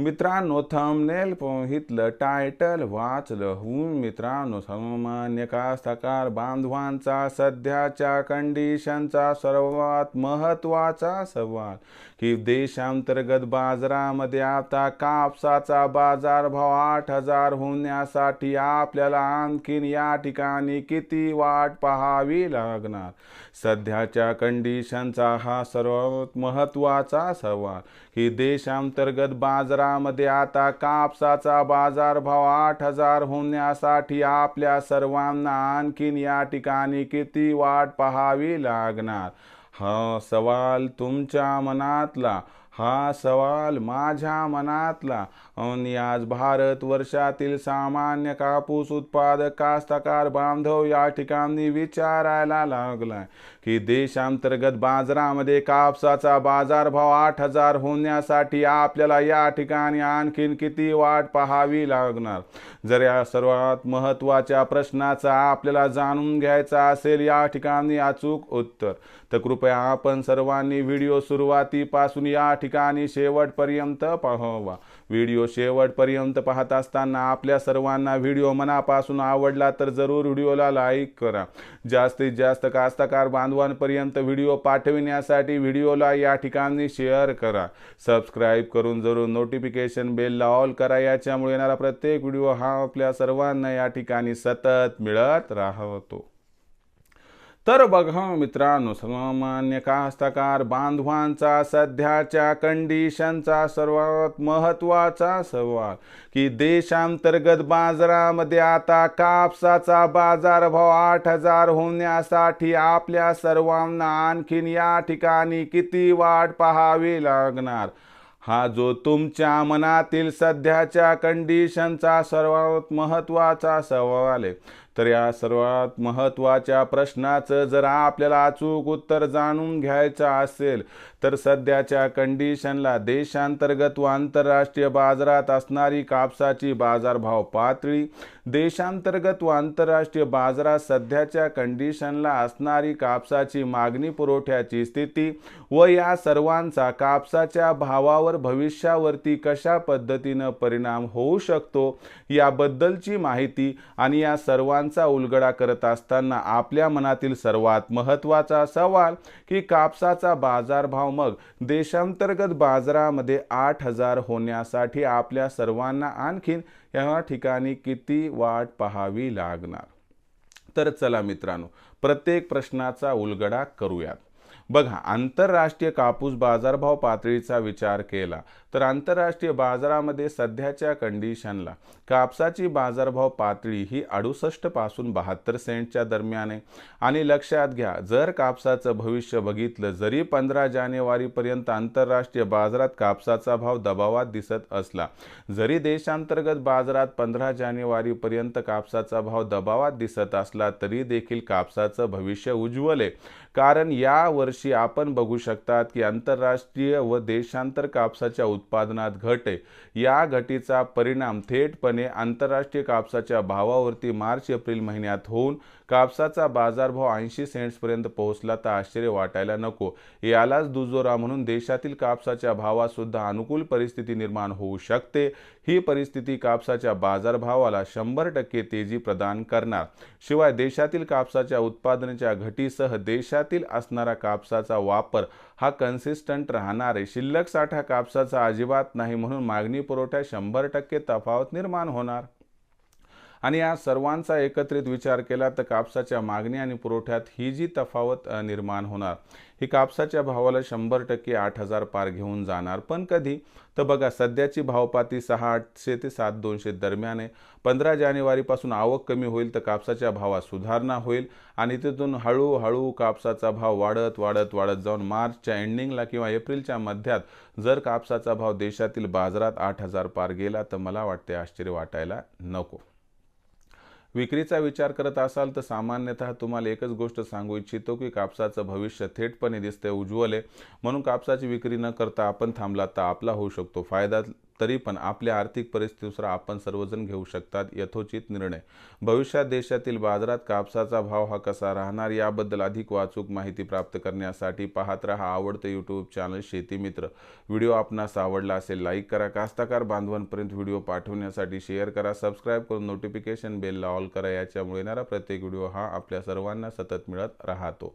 मित्रांनो thumbnail पोहितलं title वाचलं होऊन मित्रांनो सामान्य कास्तकार बांधवांचा सध्याच्या कंडिशनचा सर्वात महत्त्वाचा सवाल की देशांतर्गत बाजारामध्ये आता कापसाचा बाजारभाव आठ हजार होण्यासाठी आपल्याला आणखीन या ठिकाणी किती वाट पाहावी लागणार? सध्याच्या कंडिशनचा हा सर्वात महत्त्वाचा सवाल की देशांतर्गत बाजारा बाजारामध्ये आता कापसाचा बाजारभाव आठ हजार होण्यासाठी आपल्या सर्वांना आणखीन या ठिकाणी किती वाट पाहावी लागणार? हा सवाल तुमच्या मनातला. हा सवाल माझ्या मनातला. आणि आज भारत वर्षातील सामान्य कापूस उत्पादक कास्तकार बांधव या ठिकाणी विचारायला लागलाय की देशांतर्गत बाजारामध्ये कापसाचा बाजारभाव आठ हजार होण्यासाठी आपल्याला या ठिकाणी आणखीन किती वाट पाहावी लागणार? जर या सर्वात महत्त्वाच्या प्रश्नाचा आपल्याला जाणून घ्यायचा असेल या ठिकाणी अचूक उत्तर. तर कृपया आपण सर्वांनी व्हिडिओ सुरुवातीपासून या ठिकाणी शेवटपर्यंत पाहावा. व्हिडिओ शेवटपर्यंत पाहत असताना आपल्या सर्वांना व्हिडिओ मनापासून आवडला तर जरूर व्हिडिओला लाईक करा. जास्तीत जास्त कास्तकार बांधवांपर्यंत व्हिडिओ पाठविण्यासाठी व्हिडिओला या ठिकाणी शेअर करा. सबस्क्राईब करून जरूर नोटिफिकेशन बेलला ऑल करा. याच्यामुळे येणारा प्रत्येक व्हिडिओ हा आपल्या सर्वांना या ठिकाणी सतत मिळत राहतो. तर बघा मित्रांनो सामान्य कास्तकार बांधवांचा सध्याच्या कंडिशनचा सर्वात महत्त्वाचा सवाल की देशांतर्गत बाजारामध्ये आता कापसाचा बाजारभाव आठ हजार होण्यासाठी आपल्या सर्वांना आणखीन या ठिकाणी किती वाट पाहावी लागणार? हा जो तुमच्या मनातील सध्याच्या कंडिशनचा सर्वात महत्त्वाचा सवाल आहे तर या सर्वात महत्त्वाच्या प्रश्नाचं जर आपल्याला अचूक उत्तर जाणून घ्यायचं असेल तर सध्याच्या कंडिशनला देशांतर्गत व आंतरराष्ट्रीय बाजारात असणारी कापसाची बाजारभाव पातळी देशांतर्गत व आंतरराष्ट्रीय बाजारात सध्याच्या कंडिशनला असणारी कापसाची मागणी पुरवठ्याची स्थिती व या सर्वांचा कापसाच्या भावावर भविष्यावरती कशा पद्धतीनं परिणाम होऊ शकतो याबद्दलची माहिती आणि या सर्वां सर्वांचा उलगडा करत असताना आपल्या मनातील सर्वात महत्त्वाचा सवाल की कापसाचा बाजारभाव मग देशांतर्गत बाजारामध्ये आठ हजार होण्यासाठी आपल्या सर्वांना आणखीन या ठिकाणी किती वाट पाहावी लागणार? तर चला मित्रांनो प्रत्येक प्रश्नाचा उलगडा करूयात. बघा आंतरराष्ट्रीय कापूस बाजारभाव पातळीचा विचार केला तर आंतरराष्ट्रीय बाजारामध्ये सध्याच्या कंडिशनला कापसाची बाजारभाव पातळी ही अडुसष्टपासून बहात्तर सेंटच्या दरम्यान आहे. आणि लक्षात घ्या जर कापसाचं भविष्य बघितलं जरी पंधरा जानेवारीपर्यंत आंतरराष्ट्रीय बाजारात कापसाचा भाव दबावात दिसत असला जरी देशांतर्गत बाजारात पंधरा जानेवारीपर्यंत कापसाचा भाव दबावात दिसत असला तरी देखील कापसाचं भविष्य उज्ज्वल आहे. कारण या वर्षी आपण बघू शकतात की आंतरराष्ट्रीय व देशांतर कापसाच्या उत्पादनात घट आहे. या घटीचा परिणाम थेटपणे आंतरराष्ट्रीय कापसाच्या भावावरती मार्च एप्रिल महिन्यात होऊन कापसाचा बाजारभाव ऐंशी सेंट्सपर्यंत पोहोचला तर आश्चर्य वाटायला नको. यालाच दुजोरा म्हणून देशातील कापसाच्या भावात सुद्धा अनुकूल परिस्थिती निर्माण होऊ शकते. ही परिस्थिती कापसाच्या बाजारभावाला शंभर टक्के तेजी प्रदान करणार. शिवाय देशातील कापसाच्या उत्पादनाच्या घटीसह देशातील असणारा कापसाचा वापर हा कन्सिस्टंट राहणार. आहे शिल्लक साठा कापसाचा अजिबात नाही म्हणून मागणी पुरवठ्यात शंभर टक्के तफावत निर्माण होणार. आणि या सर्वांचा एकत्रित विचार केला तर कापसाच्या मागणी आणि पुरवठ्यात ही जी तफावत निर्माण होणार ही कापसाच्या भावाला शंभर टक्के आठ हजार पार घेऊन जाणार. पण कधी? तर बघा सध्याची भावपाती सहा आठशे ते सात दोनशे दरम्यान आहे. पंधरा जानेवारीपासून आवक कमी होईल तर कापसाच्या भावात सुधारणा होईल आणि तिथून हळूहळू कापसाचा भाव वाढत वाढत वाढत जाऊन मार्चच्या एंडिंगला किंवा एप्रिलच्या मध्यात जर कापसाचा भाव देशातील बाजारात आठ हजार पार गेला तर मला वाटते आश्चर्य वाटायला नको. विक्रीचा विचार करत असाल तर सामान्यतः तुम्हाला एकच गोष्ट सांगू इच्छितो की कापसाचं भविष्य थेटपणे दिसते उज्ज्वल आहे. म्हणून कापसाची विक्री न करता आपण थांबला तर आपला होऊ शकतो. फायदा तरी पण आपल्या आर्थिक परिस्थितीनुसार आपण सर्वजण घेऊ शकतात यथोचित निर्णय. भविष्यात देशातील बाजारात कापसाचा भाव हा कसा राहणार याबद्दल अधिक वाचूक माहिती प्राप्त करण्यासाठी पाहत राहा आवडतं यूट्यूब चॅनल शेती मित्र. व्हिडिओ आपणास आवडला असेल लाईक करा कास्ताकार बांधवांपर्यंत व्हिडिओ पाठवण्यासाठी शेअर करा सबस्क्राईब करून नोटिफिकेशन बेलला ऑल करा याच्यामुळे येणारा प्रत्येक व्हिडिओ हा आपल्या सर्वांना सतत मिळत राहतो.